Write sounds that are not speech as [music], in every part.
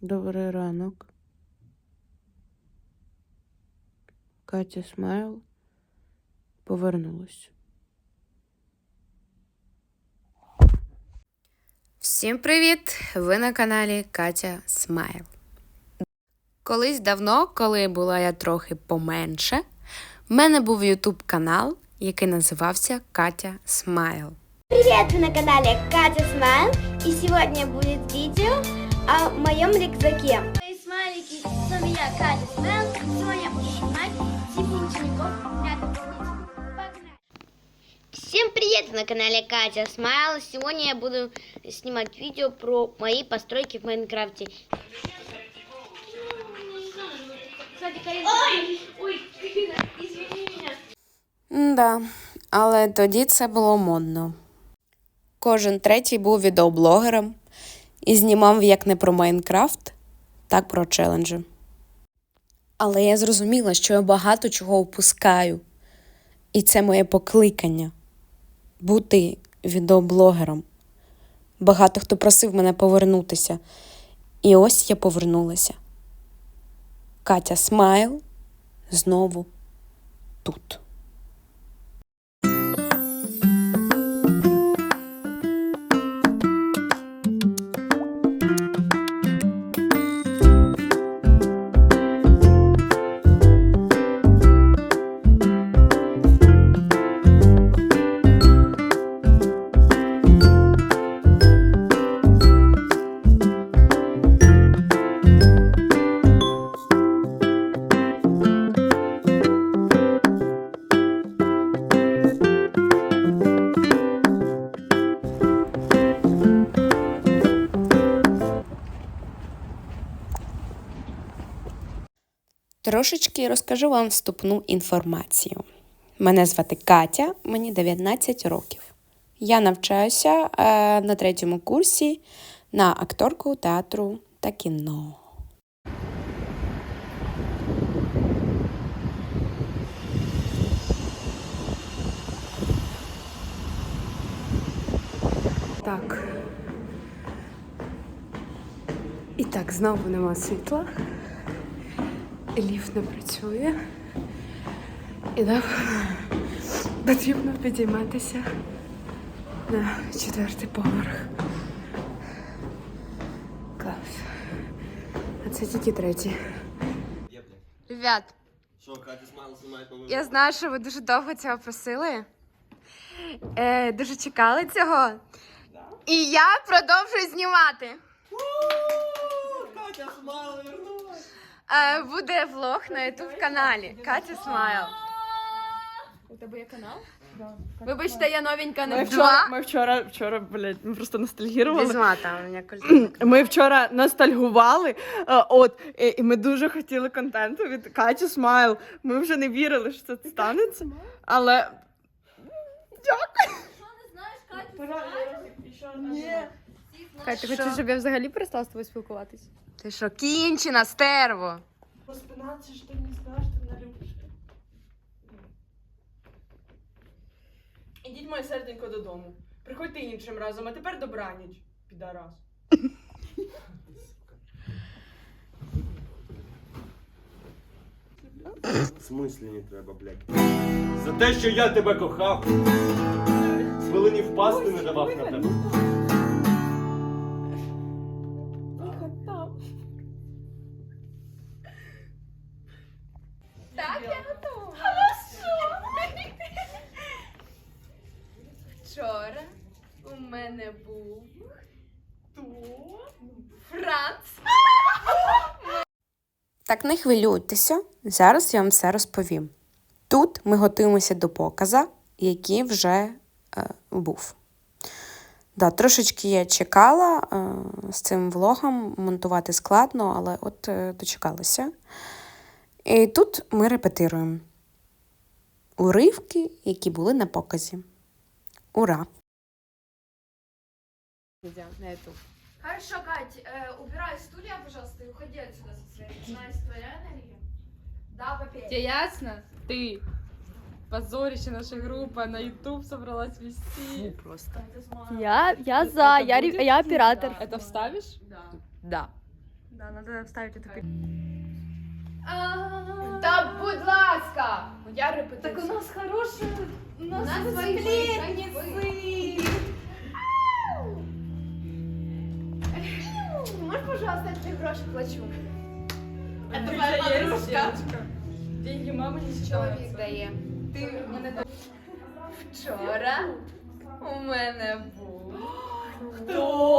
Добрий ранок. Катя Смайл повернулась. Всім привіт! Ви на каналі Катя Смайл. Колись давно, коли була я трохи поменше, в мене був ютуб канал, який називався Катя Смайл. Привет, вы на канале Катя Смайл, и сегодня будет видео о моем рюкзаке. Мои смайлики, с вами я, Катя Смайл, сегодня я буду снимать типа учеников! Всем привет, на канале Катя Смайл, сегодня я буду снимать видео про мои постройки в Майнкрафте. Ой, ой, [laughs] извини меня. Да, але тоді це було модно. Кожен третій був відеоблогером і знімав як не про Майнкрафт, так про челенджі. Але я зрозуміла, що я багато чого впускаю. І це моє покликання бути відеоблогером. Багато хто просив мене повернутися. І ось я повернулася. Катя Смайл знову тут. Трошечки розкажу вам вступну інформацію. Мене звати Катя, мені 19 років. Я навчаюся е, на третьому курсі на акторку театру та кіно. Так. І так, знову нема світла. Ліфт не працює. І нам потрібно підійматися на четвертий поверх. Клас. А це тільки третій. Ребят, Що, Катя Смайл знімає новий я знаю, що ви дуже довго цього просили. Е, дуже чекали цього. І я продовжую знімати. Катя Смайл вернулась! Е, буде влог на ютуб каналі Катя Смайл. У тебе є канал? Вибачте, я новенька Ми не вчора, два. ми вчора, вчора, блядь, ми просто ностальгірували. Візьма там у мене культура. Ми вчора ностальгували, е, от, і, і ми дуже хотіли контенту від Каті Смайл. Ми вже не вірили, що це станеться. Але. Дякую. Ні. Кать, ти хочеш, щоб я взагалі перестала з тобою спілкуватись? Ти що, кінчена, стерво? Розпинатися, що ти не знаєш, ти не любиш. Ідіть моє серденько додому. Приходьте іншим разом, а тепер добраніч, підарас. В смислі не треба, блядь. За те, що я тебе кохав. Хвилині впасти не давав на тебе. Я. Вчора у мене був Франц. Так не хвилюйтеся, зараз я вам все розповім. Тут ми готуємося до показа, який вже е, був. Да, трошечки я чекала е, з цим влогом монтувати складно, але от е, дочекалася. І тут ми репетируємо уривки, які були на показі. Ура! На ютуб. Хорошо, Кать, э, убирай стулья, пожалуйста, и уходи отсюда со своей. Начинается твоя энергия? Да, попей. Тебе ясно? Ты позорище нашей группы на ютуб собралась вести. Просто. Это смазано. Я, я за, я, ре- я оператор. Это вставишь? Да. Да. Да, надо вставити такий. Та будь ласка! Моя репетиція. Так у нас хороша. У У нас, нас свої. Можеш, пожалуйста, я тобі гроші плачу. А тепер подружка. Деньги мами не Чоловік дає. Ти мене Вчора у мене був. Хто?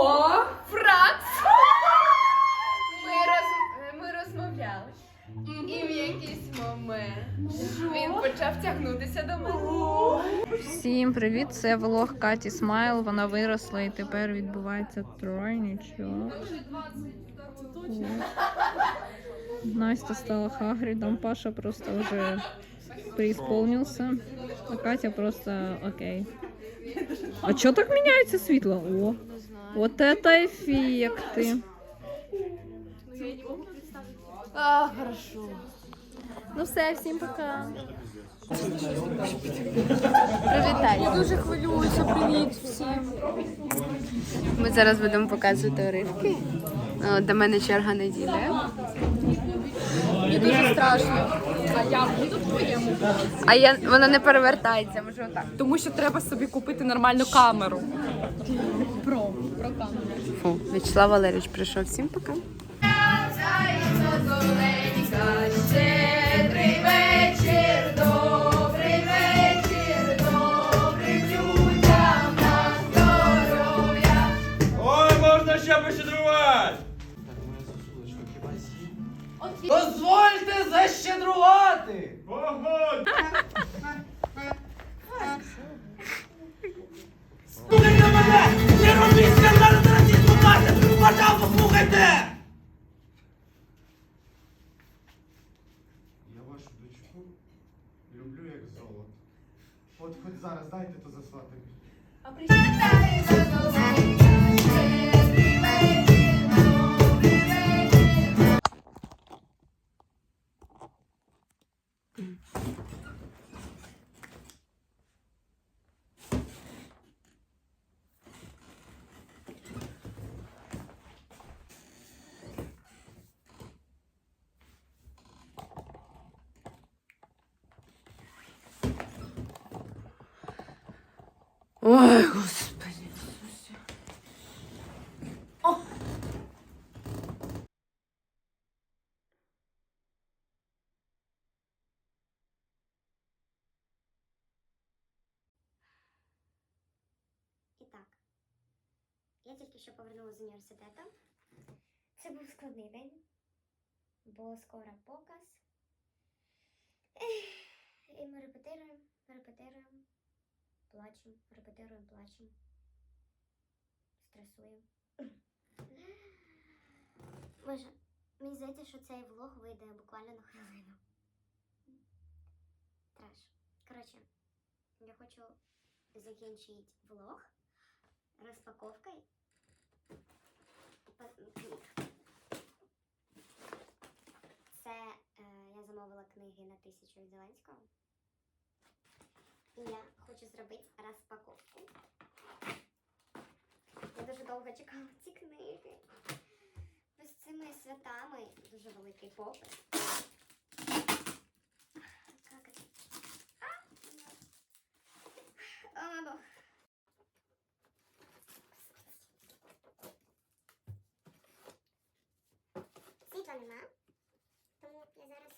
привіт! Це влог Каті Смайл. Вона виросла і тепер відбувається троє нічого. Настя стала Хагридом, Паша просто вже преисполнился, а Катя просто окей. А чё так меняется світло? О, вот это эффекты. А, хорошо. Ну все, всім пока. Привітай. Я дуже хвилююся, привіт всім. Ми зараз будемо показувати уривки. До мене черга неділя. Мені дуже страшно. А я буду твоєму. А я воно не перевертається, може отак. Тому що треба собі купити нормальну камеру. Про, про камеру. Фу, Вячеслав Валерійович прийшов. Всім пока. Дайте то заслати. Ой, господи. І так, я тільки що повернулася з університету. Це був складний день, бо скоро показ. І ми репетируємо, репетируємо, плачемо, репетируємо, плачемо, стресуємо. [laughs] Боже, мені здається, що цей влог вийде буквально на хвилину. Треш. Коротше, я хочу закінчити влог розпаковкою па- книг. Це е, я замовила книги на тисячу від Зеленського. І я хочу зробити розпаковку. Я дуже довго чекала ці книги. Бо з цими святами дуже великий попит. Как это? А! О, Бог. Світла нема. Тому я зараз.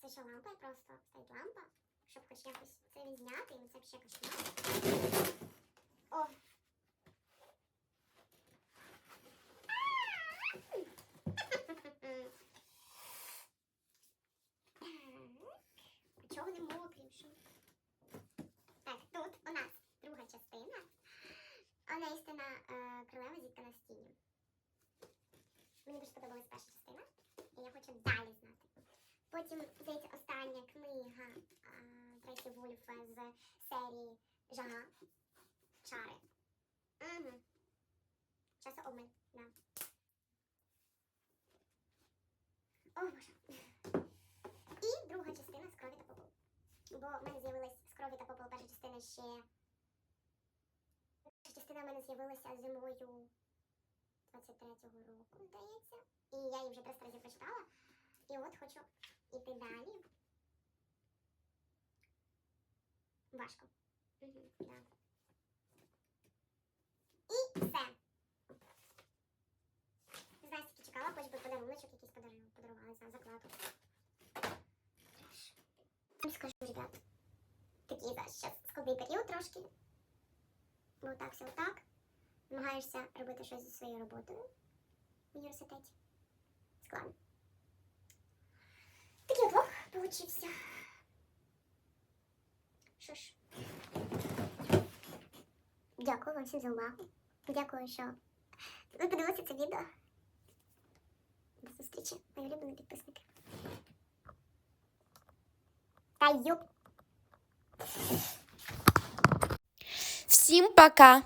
Це ще лампа, просто стоїть лампа, Щоб хоч якось це відзняти, і це ще кошмар. О! Так. Чого не мокрим? Що? Так, тут у нас друга частина. Вона істина е, королева зітка на стіні. Мені дуже сподобалась перша частина, і я хочу далі знати. Потім, здається, остання а, Тресі з серії Жага. Чари. Угу. Часообмаль, да. О, Боже. І друга частина з крові та попелу. Бо в мене з'явилась з крові та попелу перша частина ще. Перша частина в мене з'явилася зимою 23-го року, здається. І я її вже 300 разів прочитала. І от хочу іти далі. Важко. І все. Не знаю, скільки чекала, хоч би подаруночок якийсь подарували, подарували за закладку. Вам скажу, ребят, такий зараз зараз складний період трошки. Бо так все отак. Намагаєшся робити щось зі своєю роботою в університеті. Складно. Такий от влог получився. Що ж. Дякую вам всім за увагу. Дякую, що ви подивилися це відео. До зустрічі, мої улюблені підписники. Та юп! Всім пока!